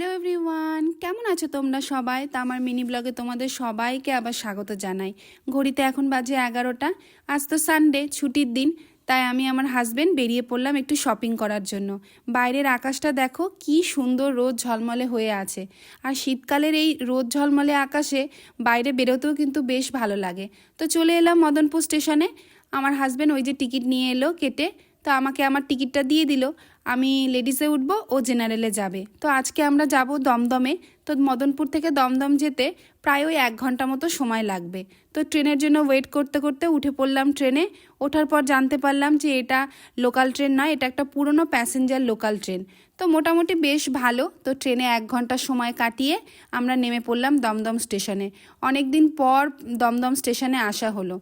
Hello everyone, কেমন আছো তোমরা সবাই? তা আমার মিনি ব্লগে তোমাদের সবাইকে আবার স্বাগত জানাই। ঘড়িতে এখন বাজে এগারোটা, আজ তো সানডে ছুটির দিন, তাই আমি আমার হাজবেন্ড বেরিয়ে পড়লাম একটু শপিং করার জন্য। বাইরের আকাশটা দেখো, কি সুন্দর রোদ ঝলমলে হয়ে আছে। আর শীতকালের এই রোদ ঝলমলে আকাশে বাইরে বেরোতেও কিন্তু বেশ ভালো লাগে। তো চলে এলাম মদনপুর স্টেশনে। আমার হাজবেন্ড ওই যে টিকিট নিয়ে এলো কেটে। তো আমাকে আমার টিকিটটা দিয়ে দিল। আমি লেডিসে উঠবো, ও জেনারেলে যাবে। তো আজকে আমরা যাব দমদমে। তো মদনপুর থেকে দমদম যেতে প্রায় ওই এক ঘণ্টা মতো সময় লাগবে। তো ট্রেনের জন্য ওয়েট করতে করতে উঠে পড়লাম ট্রেনে। ওঠার পর জানতে পারলাম যে এটা লোকাল ট্রেন নয়, এটা একটা পুরনো প্যাসেঞ্জার লোকাল ট্রেন। তো মোটামুটি বেশ ভালো। তো ট্রেনে এক ঘণ্টা সময় কাটিয়ে আমরা নেমে পড়লাম দমদম স্টেশনে। অনেক দিন পর দমদম স্টেশনে আসা হলো।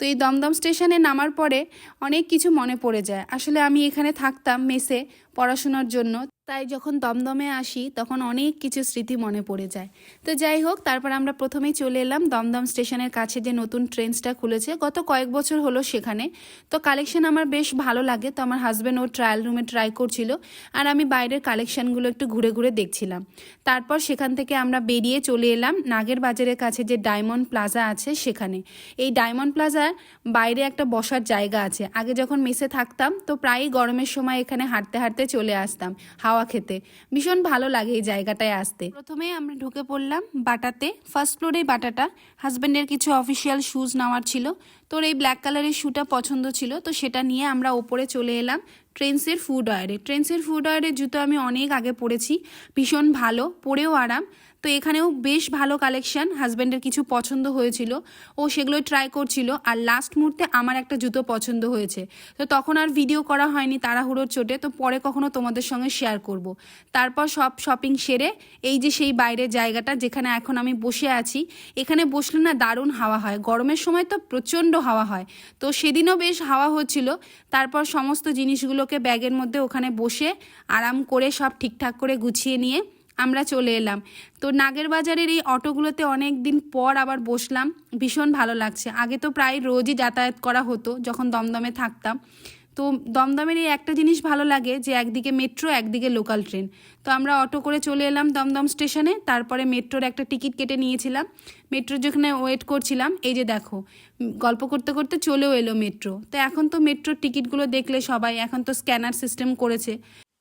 তো এই দমদম স্টেশনে নামার পরে অনেক কিছু মনে পড়ে যায়। আসলে আমি এখানে থাকতাম মেসে পড়াশোনার জন্য। তাই যখন দমদমে আসি, তখন অনেক কিছু স্মৃতি মনে পড়ে যায়। তো যাই হোক, তারপর আমরা প্রথমেই চলে এলাম দমদম স্টেশনের কাছে যে নতুন ট্রেনসটা খুলেছে। গত কয়েক বছর হলো সেখানে। তো কালেকশন আমার বেশ ভালো লাগে, তো আমার হাজব্যান্ড ও ট্রায়াল রুমে ট্রাই করছিল আর আমি বাইরের কালেকশনগুলো একটু ঘুরে ঘুরে দেখছিলাম। তারপর সেখান থেকে আমরা বেরিয়ে চলে এলাম নাগের বাজারের কাছে যে ডায়মন্ড প্লাজা আছে সেখানে। এই ডায়মন্ড প্লাজার বাইরে একটা বসার জায়গা আছে। আগে যখন মেসে থাকতাম, তো প্রায়ই গরমের সময় এখানে হাঁটতে হাঁটতে চলে আসতাম। হাওয়া খেতে। ভীষণ ভালো লাগে এই জায়গাটায় আসতে। প্রথমে আমরা ঢুকে পড়লাম বাটাতে। ফার্স্ট ফ্লোরে বাটাটা। হাজব্যান্ডের কিছু অফিসিয়াল শ্যুজ নেওয়ার ছিল। তোর এই ব্ল্যাক কালারের শ্যুটা পছন্দ ছিল, তো সেটা নিয়ে আমরা ওপরে চলে এলাম ট্রেন্সের ফুড ওয়ারে ট্রেন্সের ফুড ওয়ারের জুতো আমি অনেক আগে পরেছি। ভীষণ ভালো, পরেও আরাম। তো এখানেও বেশ ভালো কালেকশন হাজব্যান্ডের কিছু পছন্দ হয়েছিল। ও সেগুলো ট্রাই করছিল। আর লাস্ট মুহূর্তে আমার একটা জুতো পছন্দ হয়েছে। তো তখন আর ভিডিও করা হয়নি তাড়াহুড়োর চোটে। তো পরে কখনো তোমাদের সঙ্গে শেয়ার করব। তারপর সব শপিং সেরে এই যে সেই বাইরের জায়গাটা যেখানে এখন আমি বসে আছি, এখানে বসলে না দারুণ হাওয়া হয়। গরমের সময় তো প্রচণ্ড হাওয়া হয়। তো সেদিনও বেশ হাওয়া হচ্ছিল। তারপর সমস্ত জিনিসগুলোকে ব্যাগের মধ্যে ওখানে বসে আরাম করে সব ঠিকঠাক করে গুছিয়ে নিয়ে আমরা চলে এলাম। তো নাগের বাজারের এই অটোগুলোতে অনেক দিন পর আবার বসলাম। ভীষণ ভালো লাগছে। আগে তো প্রায় রোজই যাতায়াত করা হতো যখন দমদমে থাকতাম। তো দমদমের এই একটা জিনিস ভালো লাগে যে একদিকে মেট্রো, একদিকে লোকাল ট্রেন। তো আমরা অটো করে চলে এলাম দমদম স্টেশনে। তারপরে মেট্রোর একটা টিকিট কেটে নিয়েছিলাম। মেট্রোর যেখানে ওয়েট করছিলাম, এই যে দেখো, গল্প করতে করতে চলেও এলো মেট্রো। তো এখন তো মেট্রোর টিকিটগুলো দেখলে সবাই, এখন তো স্ক্যানার সিস্টেম করেছে।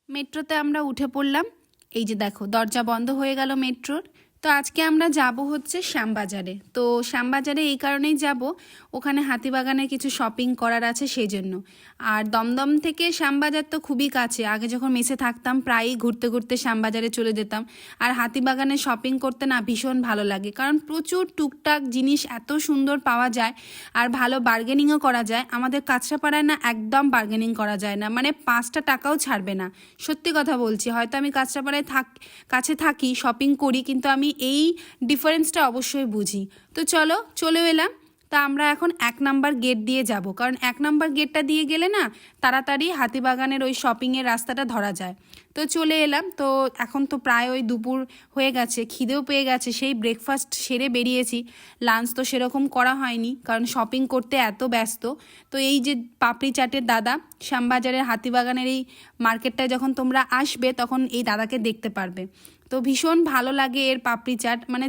মেট্রোতে আমরা উঠে পড়লাম। এই যে দেখো দরজা বন্ধ হয়ে গেল মেট্রোর। তো আজকে আমরা যাব হচ্ছে শ্যামবাজারে। তো শ্যামবাজারে এই কারণেই যাব। ওখানে হাতিবাগানে কিছু শপিং করার আছে সেই জন্য আর দমদম থেকে শ্যামবাজার তো খুবই কাছে। আগে যখন মেসে থাকতাম, প্রায়ই ঘুরতে ঘুরতে শ্যামবাজারে চলে যেতাম। আর হাতিবাগানে শপিং করতে না ভীষণ ভালো লাগে। কারণ প্রচুর টুকটাক জিনিস এত সুন্দর পাওয়া যায় আর ভালো বার্গেনিংও করা যায়। আমাদের কাঁচরাপাড়ায় না একদম বার্গেনিং করা যায় না। মানে পাঁচটা টাকাও ছাড়বে না। সত্যি কথা বলছি। হয়তো আমি কাঁচরাপাড়ায় থাক, কাছে থাকি শপিং করি, কিন্তু আমি এই ডিফারেন্সটা অবশ্যই বুঝি। তো চলো চলেও এলাম। তা আমরা এখন এক নাম্বার গেট দিয়ে যাব। কারণ এক নাম্বার গেটটা দিয়ে গেলে না, তাড়াতাড়ি হাতিবাগানের ওই শপিংয়ের রাস্তাটা ধরা যায়। তো চলে এলাম। তো এখন তো প্রায় ওই দুপুর হয়ে গেছে, খিদেও পেয়ে গেছে। সেই ব্রেকফাস্ট সেরে বেরিয়েছি। লাঞ্চ তো সেরকম করা হয়নি, কারণ শপিং করতে এত ব্যস্ত। তো এই যে পাপড়ি চাটের দাদা, শ্যামবাজারের হাতিবাগানের এই মার্কেটটায় যখন তোমরা আসবে, তখন এই দাদাকে দেখতে পারবে। তো ভীষণ ভালো লাগে এর পাপড়ি চাট। মানে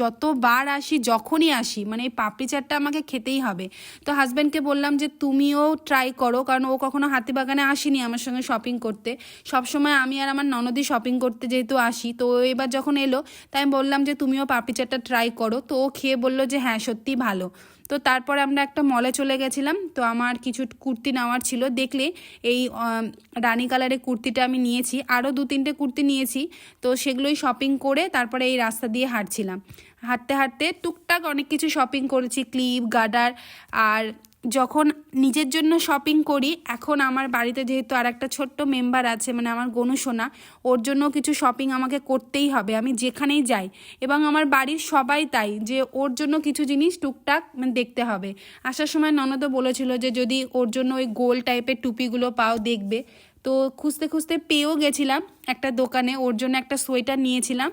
যতবার আসি, যখনই আসি মানে এই পাপড়ি চাটটা আমাকে খেতেই হবে। তো হাজব্যান্ডকে বললাম যে, তুমিও ট্রাই করো। কারণ ও কখনো হাতিবাগানে আসেনি আমার সঙ্গে শপিং করতে। সবসময় আমি আর আমার ননদি শপিং করতে যেহেতু আসি। তো এবার যখন এলো, তাই বললাম যে, তুমিও পাপড়ি চাটটা ট্রাই করো। তো ও খেয়ে বলল যে হ্যাঁ সত্যিই ভালো। তো তারপরে আমরা একটা মলে চলে গেছিলাম। তো আমার কিছু কুর্তি নেওয়ার ছিল। দেখলে এই রানি কালারের কুর্তিটা আমি নিয়েছি। আরও দু তিনটে কুর্তি নিয়েছি। তো সেগুলোই শপিং করে তারপরে এই রাস্তা দিয়ে হাঁটছিলাম। হাঁটতে হাঁটতে টুকটাক অনেক কিছু শপিং করেছি। ক্লিপ গার্ডার আর যখন নিজের জন্য শপিং করি, এখন আমার বাড়িতে যেহেতু আর একটা ছোট্ট মেম্বার আছে মানে আমার গনুসোনা ওর জন্য কিছু শপিং আমাকে করতেই হবে, আমি যেখানেই যাই। এবং আমার বাড়ির সবাই তাই, যে ওর জন্য কিছু জিনিস টুকটাক মানে দেখতে হবে। আসার সময় ননদও বলেছিল যে, যদি ওর জন্য ওই গোল টাইপের টুপিগুলো পাও দেখবে। তো খুঁজতে খুঁজতে পেয়েও গেছিলাম একটা দোকানে, ওর জন্য একটা সোয়েটার নিয়েছিলাম।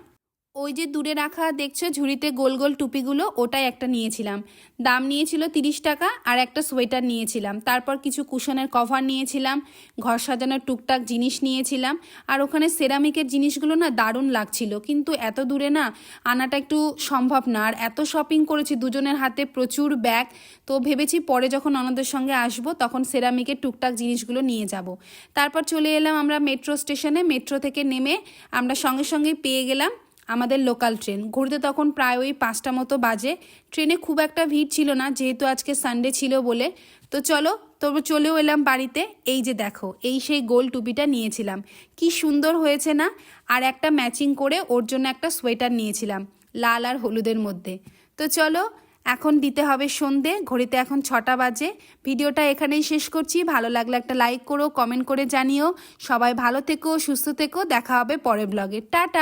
ওই যে দূরে রাখা দেখছ ঝুড়িতে গোল গোল টুপিগুলো, ওটাই একটা নিয়েছিলাম। দাম নিয়েছিল তিরিশ টাকা আর একটা সোয়েটার নিয়েছিলাম। তারপর কিছু কুশনের কভার নিয়েছিলাম, ঘর সাজানোর টুকটাক জিনিস নিয়েছিলাম আর ওখানে সেরামিকের জিনিসগুলো না দারুণ লাগছিল। কিন্তু এত দূরে না আনাটা একটু সম্ভব না। আর এত শপিং করেছি দুজনের হাতে প্রচুর ব্যাগ তো ভেবেছি পরে যখন অনদের সঙ্গে আসব তখন সেরামিকের টুকটাক জিনিসগুলো নিয়ে যাব। তারপর চলে এলাম আমরা মেট্রো স্টেশনে মেট্রো থেকে নেমে আমরা সঙ্গে সঙ্গেই পেয়ে গেলাম আমাদের লোকাল ট্রেন ঘুরতে তখন প্রায় ওই পাঁচটা মতো বাজে। ট্রেনে খুব একটা ভিড় ছিল না, যেহেতু আজকে সানডে ছিল বলে। তো চলো তবে চলেও এলাম বাড়িতে। এই যে দেখো, এই সেই গোল টুপিটা নিয়েছিলাম। কি সুন্দর হয়েছে না? আর একটা ম্যাচিং করে ওর জন্য একটা সোয়েটার নিয়েছিলাম, লাল আর হলুদের মধ্যে। তো চলো, এখন দিতে হবে সন্ধে, ঘড়িতে এখন ছটা বাজে। ভিডিওটা এখানেই শেষ করছি। ভালো লাগলে একটা লাইক করো কমেন্ট করে জানিও। সবাই ভালো থেকো, সুস্থ থেকো, দেখা হবে পরের ব্লগে টাটা!